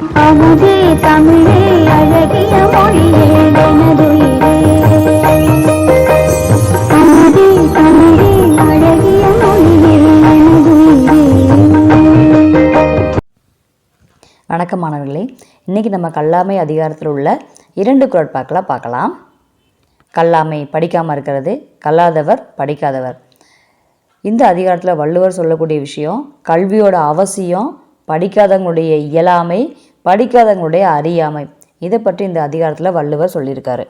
அமுதே தமிழே அழகிய மொழியே வணக்கம் மாணவர்களே. இன்றைக்கி நம்ம கல்லாமை அதிகாரத்தில் உள்ள இரண்டு குரட்பாக்களை பார்க்கலாம் கல்லாமை படிக்காமல் இருக்கிறது கல்லாதவர் படிக்காதவர். இந்த அதிகாரத்தில் வள்ளுவர் சொல்லக்கூடிய விஷயம் கல்வியோட அவசியம் படிக்காதவங்களுடைய இயலாமை படிக்காதவங்களுடைய அறியாமை. இதை பற்றி இந்த அதிகாரத்தில் வள்ளுவர் சொல்லியிருக்காரு.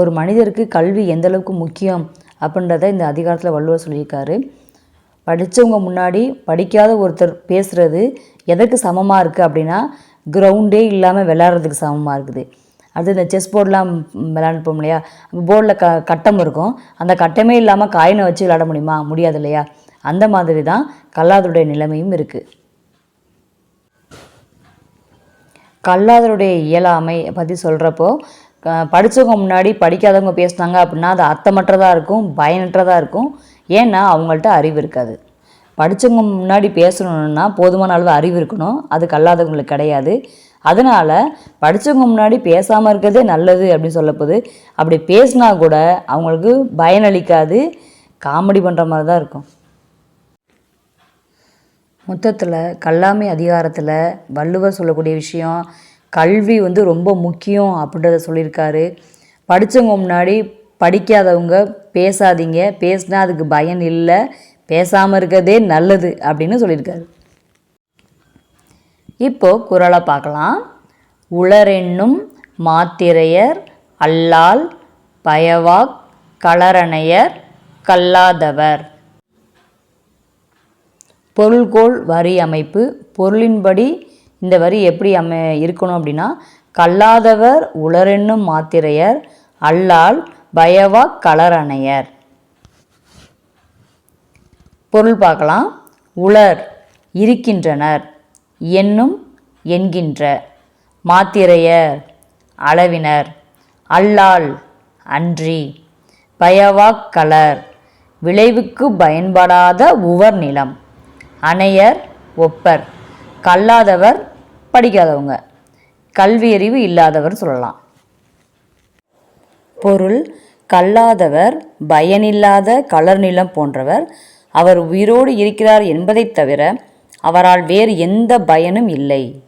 ஒரு மனிதருக்கு கல்வி எந்த அளவுக்கு முக்கியம் அப்படின்றத இந்த அதிகாரத்தில் வள்ளுவர் சொல்லியிருக்காரு. படித்தவங்க முன்னாடி படிக்காத ஒருத்தர் பேசுகிறது எதற்கு சமமாக இருக்குது அப்படின்னா கிரவுண்டே இல்லாமல் விளையாடுறதுக்கு சமமாக இருக்குது. அடுத்து இந்த செஸ் போர்டெலாம் விளையாண்டுப்போம் இல்லையா? போர்டில் க கட்டம் இருக்கும். அந்த கட்டமே இல்லாமல் காயினை வச்சு விளையாட முடியுமா? முடியாது இல்லையா? அந்த மாதிரி தான் கல்லாதருடைய நிலைமையும் இருக்குது கல்லாதருடைய இயலாமை பற்றி சொல்கிறப்போ படித்தவங்க முன்னாடி படிக்காதவங்க பேசுனாங்க அப்படின்னா அது அர்த்தமற்றதாக இருக்கும் பயனற்றதாக இருக்கும். ஏன்னா அவங்கள்ட்ட அறிவு இருக்காது. படித்தவங்க முன்னாடி பேசணுன்னா போதுமான அளவு அறிவு இருக்கணும். அது கல்லாதவங்களுக்கு கிடையாது. அதனால் படித்தவங்க முன்னாடி பேசாமல் இருக்கிறதே நல்லது அப்படின்னு சொல்லப்போது அப்படி பேசினா கூட அவங்களுக்கு பயனளிக்காது காமெடி பண்ணுற மாதிரி தான் இருக்கும். மொத்தத்தில் கல்லாமை அதிகாரத்தில் வள்ளுவர் சொல்லக்கூடிய விஷயம் கல்வி வந்து ரொம்ப முக்கியம் அப்படின்றத சொல்லியிருக்காரு. படித்தவங்க முன்னாடி படிக்காதவங்க பேசாதீங்க. பேசினா அதுக்கு பயன் இல்லை. பேசாமல் இருக்கிறதே நல்லது அப்படின்னு சொல்லியிருக்காரு. இப்போ குரலை பார்க்கலாம். உளரென்னும் மாத்திரையர் அல்லால் பயவாக் களரணையர் கல்லாதவர். பொருள்கோள் வரி அமைப்பு. பொருளின்படி இந்த வரி எப்படி அமை இருக்கணும் அப்படின்னா கல்லாதவர் உளரென்னும் மாத்திரையர் அல்லால் பயவா கலரணையர். பொருள் பார்க்கலாம். உளர் இருக்கின்றனர் என்னும் என்கின்ற. மாத்திரையர் அளவினர் அல்லால் அன்றி. பயவாக் கலர் விளைவுக்கு பயன்படாத உவர் நிலம். அணையர் ஒப்பர். கல்லாதவர் படிக்காதவங்க. கல்வியறிவு இல்லாதவர் சொல்லலாம். பொருள் கல்லாதவர் பயனில்லாத கலர் நிலம் போன்றவர். அவர் உயிரோடு இருக்கிறார் என்பதைத் தவிர அவரால் வேறு எந்த பயனும் இல்லை.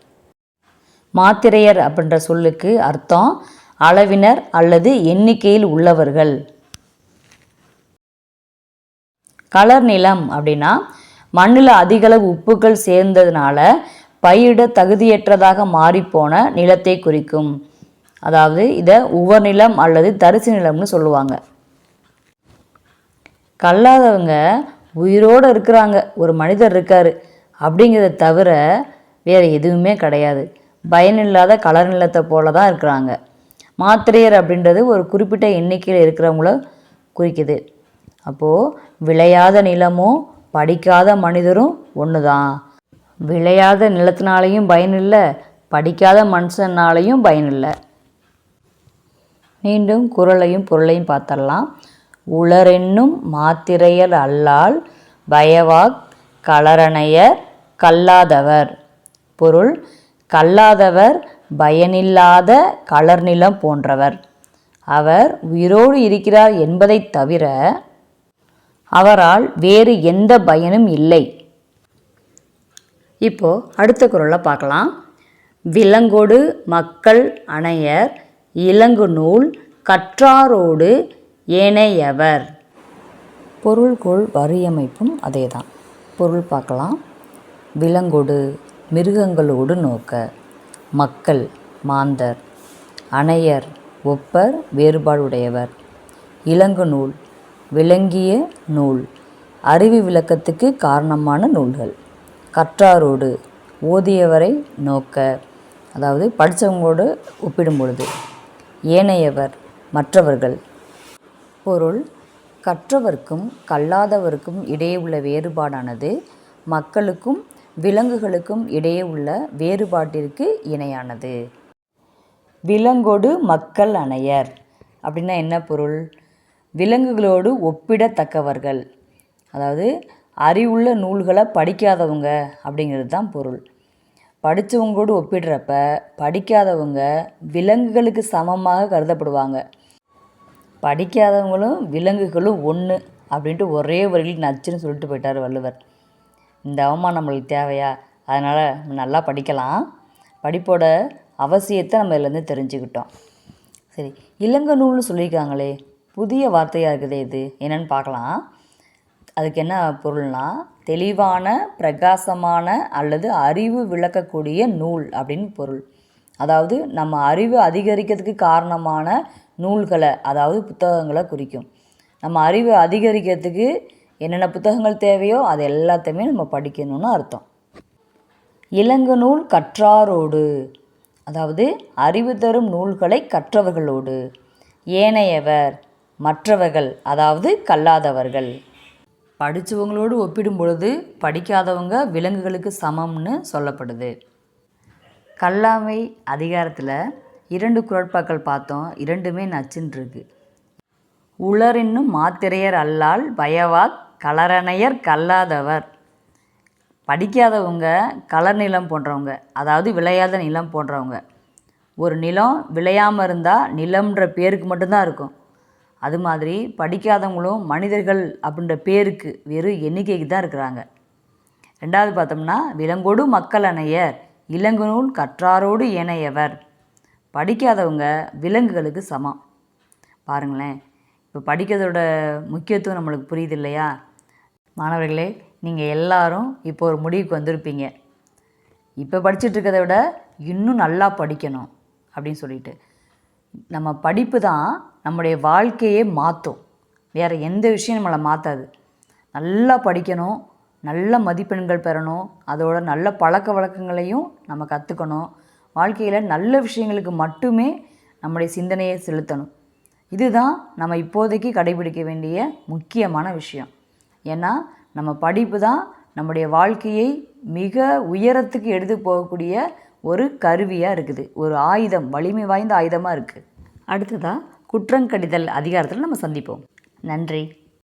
மாத்திரையர் அப்படின்ற சொல்லுக்கு அர்த்தம் அளவினர் அல்லது எண்ணிக்கையில் உள்ளவர்கள். கலர் நிலம் அப்படின்னா மண்ணில் அதிகளவு உப்புக்கள் சேர்ந்ததுனால பயிரிட தகுதியற்றதாக மாறிப்போன நிலத்தை குறிக்கும். அதாவது இதை உவர்நிலம் அல்லது தரிசு நிலம்னு சொல்லுவாங்க. கல்லாதவங்க உயிரோடு இருக்கிறாங்க ஒரு மனிதர் இருக்கார் அப்படிங்கிறத தவிர வேறு எதுவுமே கிடையாது. பயனில்லாத கலர் நிலத்தை போல தான் இருக்கிறாங்க. மாத்திரையர் அப்படின்றது ஒரு குறிப்பிட்ட எண்ணிக்கையில் இருக்கிறவங்கள குறிக்குது. அப்போது விளையாத நிலமும் படிக்காத மனிதரும் ஒன்று தான் விளையாத நிலத்தினாலையும் பயனில்லை படிக்காத மனுஷனாலையும் பயனில்லை. மீண்டும் குரலையும் பொருளையும் பார்த்தரலாம் உளரென்னும் மாத்திரையர் அல்லால் பயவாக் கலரணையர் கல்லாதவர். பொருள் கல்லாதவர் பயனில்லாத கலர் நிலம் போன்றவர். அவர் உயிரோடு இருக்கிறார் என்பதைத் தவிர அவரால் வேறு எந்த பயனும் இல்லை. இப்போ அடுத்த குரலை பார்க்கலாம். விலங்கொடு மக்கள் அணையர் இலங்கு நூல் கற்றாரோடு ஏனையவர். பொருள்கோள் வரியமைப்பும் அதே தான் பொருள் பார்க்கலாம். விலங்கொடு மிருகங்களோடு நோக்க. மக்கள் மாந்தர். அணையர் ஒப்பர் வேறுபாடுடையவர். இலங்கு நூல் விளங்கிய நூல். அறிவு விளக்கத்துக்கு காரணமான நூல்கள். கற்றாரோடு ஓதியவரை நோக்க அதாவது படித்தவங்களோடு ஒப்பிடும் பொழுது ஏனையவர் மற்றவர்கள். பொருள் கற்றவர்க்கும் கல்லாதவருக்கும் இடையே உள்ள வேறுபாடானது மக்களுக்கும் விலங்குகளுக்கும் இடையே உள்ள வேறுபாட்டிற்கு இணையானது. விலங்கோடு மக்கள் அணையர். அப்படின்னா என்ன பொருள்? விலங்குகளோடு ஒப்பிடத்தக்கவர்கள். அதாவது அறிவுள்ள நூல்களை படிக்காதவங்க அப்படிங்கிறது தான் பொருள். படித்தவங்களோடு ஒப்பிடுறப்ப படிக்காதவங்க விலங்குகளுக்கு சமமாக கருதப்படுவாங்க. படிக்காதவங்களும் விலங்குகளும் ஒன்று அப்படின்ட்டு ஒரே வரியில் நச்சுன்னு சொல்லிட்டு போயிட்டார் வள்ளுவர். இந்த அவமானம் நம்மளுக்கு தேவையா? அதனால் நல்லா படிக்கலாம். படிப்போட அவசியத்தை நம்ம இதுலேருந்து தெரிஞ்சுக்கிட்டோம். சரி இளங்க நூல்னு சொல்லியிருக்காங்களே புதிய வார்த்தையாக இருக்குது இது? என்னென்னு பார்க்கலாம். அதுக்கு என்ன பொருள்னா தெளிவான பிரகாசமான அல்லது அறிவு விளக்கக்கூடிய நூல் அப்படின்னு பொருள். அதாவது நம்ம அறிவு அதிகரிக்கிறதுக்கு காரணமான நூல்களை அதாவது புத்தகங்களை குறிக்கும். நம்ம அறிவு அதிகரிக்கிறதுக்கு என்னென்ன புத்தகங்கள் தேவையோ அது எல்லாத்தையுமே நம்ம படிக்கணும்னு அர்த்தம். இலங்கு நூல் கற்றாரோடு. அதாவது அறிவு தரும் நூல்களை கற்றவர்களோடு. ஏனையவர். மற்றவர்கள் அதாவது கல்லாதவர்கள். படித்தவங்களோடு ஒப்பிடும் பொழுது படிக்காதவங்க விலங்குகளுக்கு சமம்னு சொல்லப்படுது. கல்லாமை அதிகாரத்தில் இரண்டு குரட்பாக்கள் பார்த்தோம். இரண்டுமே நச்சுன்னு இருக்கு உளரென்னும் மாத்திரையர் அல்லால் பயவாக் கலரணையர் கல்லாதவர். படிக்காதவங்க கலர் நிலம் போன்றவங்க அதாவது விளையாத நிலம் போன்றவங்க. ஒரு நிலம் விளையாமல் இருந்தால் நிலம்ன்ற பேருக்கு மட்டும்தான் இருக்கும். அது மாதிரி படிக்காதவங்களும் மனிதர்கள் அப்படின்ற பேருக்கு வெறும் எண்ணிக்கைக்கு தான் இருக்கிறாங்க. ரெண்டாவது பார்த்தோம்னா விலங்கோடு மக்கள் அணையர் இளங்குநூல் கற்றாரோடு இணையவர் படிக்காதவங்க விலங்குகளுக்கு சமம். பாருங்களேன் இப்போ படிக்கிறதோட முக்கியத்துவம் நம்மளுக்கு புரியுது இல்லையா? மாணவர்களே நீங்கள் எல்லாரும் இப்போ ஒரு முடிவுக்கு வந்திருப்பீங்க. இப்போ படிச்சுட்டு இருக்கிறத விட இன்னும் நல்லா படிக்கணும் அப்படின்னு சொல்லிட்டு. நம்ம படிப்பு தான் நம்முடைய வாழ்க்கையே மாற்றும் வேறு எந்த விஷயம் நம்மளை மாற்றாது நல்லா படிக்கணும் நல்ல மதிப்பெண்கள் பெறணும் அதோட நல்ல பழக்க வழக்கங்களையும் நம்ம கற்றுக்கணும் வாழ்க்கையில் நல்ல விஷயங்களுக்கு மட்டுமே நம்முடைய சிந்தனையை செலுத்தணும். இதுதான் நம்ம இப்போதைக்கு கடைபிடிக்க வேண்டிய முக்கியமான விஷயம். ஏன்னா நம்ம படிப்பு தான் நம்முடைய வாழ்க்கையை மிக உயரத்துக்கு எடுத்து போகக்கூடிய ஒரு கருவியாக இருக்குது. ஒரு ஆயுதம் வலிமை வாய்ந்த ஆயுதமாக இருக்குது அடுத்ததாக குற்றங்கடிதல் அதிகாரத்தில் நம்ம சந்திப்போம். நன்றி.